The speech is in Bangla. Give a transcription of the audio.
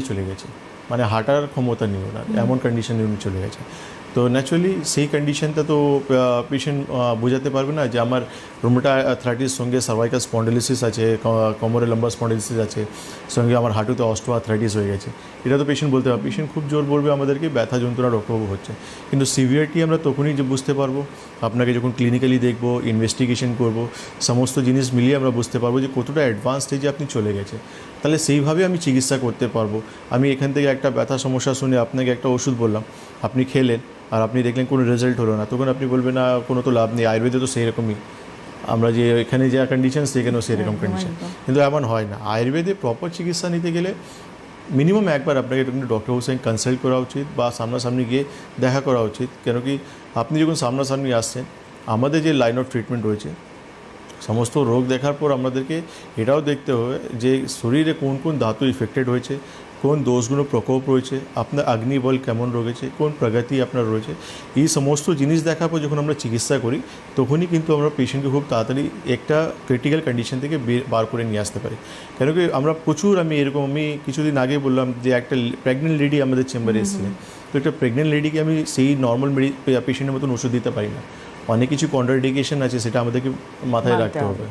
চলে গেছে। মানে হাঁটার ক্ষমতা নেই ওনার এমন কন্ডিশনে উনি চলে গেছে। তো ন্যাচুরালি সেই কন্ডিশনটা তো পেশেন্ট বোঝাতে পারবে না যে আমার রুমটা আর্থ্রাইটিস সঙ্গে সার্ভাইকাল স্পন্ডিলিসিস আছে কোমরে লম্বা স্পন্ডিলিসিস আছে সঙ্গে আমার হাঁটুতে অস্টো আর্থ্রাইটিস হয়ে গেছে। এটা তো পেশেন্ট বলতে পারবে পেশেন্ট খুব জোর বলবে আমাদেরকে ব্যথা যন্ত্রণা রক্তপ্রবাহ হচ্ছে। কিন্তু সিভিয়ারিটি আমরা তখনই যে বুঝতে পারব আপনাকে যখন ক্লিনিক্যালি দেখব ইনভেস্টিগেশন করব সমস্ত জিনিস মিলিয়ে আমরা বুঝতে পারব যে কতটা অ্যাডভান্স স্টেজে আপনি চলে গেছে। তাহলে সেইভাবে আমি চিকিৎসা করতে পারব। আমি এখান থেকে একটা ব্যথা সমস্যা শুনে আপনাকে একটা ওষুধ বললাম। আপনি খেলেন আর আপনি দেখলেন কোনো রেজাল্ট হলো না। তখন আপনি বলবেন না কোনো তো লাভ নেই আয়ুর্বেদে তো সেই রকমই আমরা যে এখানে যা কন্ডিশন সেখানেও সেরকম কন্ডিশন কিন্তু এমন হয় না। আয়ুর্বেদে প্রপার চিকিৎসা নিতে গেলে মিনিমাম একবার আপনাকে ডক্টরবাবুর সঙ্গে কনসাল্ট করা উচিত বা সামনাসামনি গিয়ে দেখা করা উচিত। কেন কি আপনি যখন সামনাসামনি আসছেন আমাদের যে লাইন অফ ট্রিটমেন্ট রয়েছে সমস্ত রোগ দেখার পর আমাদেরকে এটাও দেখতে হবে যে শরীরে কোন কোন ধাতু ইফেক্টেড হয়েছে কোন দোষগুলো প্রকোপ রয়েছে আপনার অগ্নিবল কেমন রয়েছে কোন প্রগতি আপনার রয়েছে এই সমস্ত জিনিস দেখার পর যখন আমরা চিকিৎসা করি তখনই কিন্তু আমরা পেশেন্টকে খুব তাড়াতাড়ি একটা ক্রিটিক্যাল কন্ডিশন থেকে বার করে নিয়ে আসতে পারি। কেন কি আমরা প্রচুর আমি এরকম আমি কিছুদিন আগে বললাম যে একটা প্রেগনেন্ট লেডি আমাদের চেম্বারে এসেছিলেন। তো একটা প্রেগনেন্ট লেডিকে আমি সেই নর্মাল মেডি পেশেন্টের মতন ওষুধ দিতে পারি না। অনেক কিছু কন্ট্রাডিকেশন আছে সেটা আমাদেরকে মাথায় রাখতে। হবে।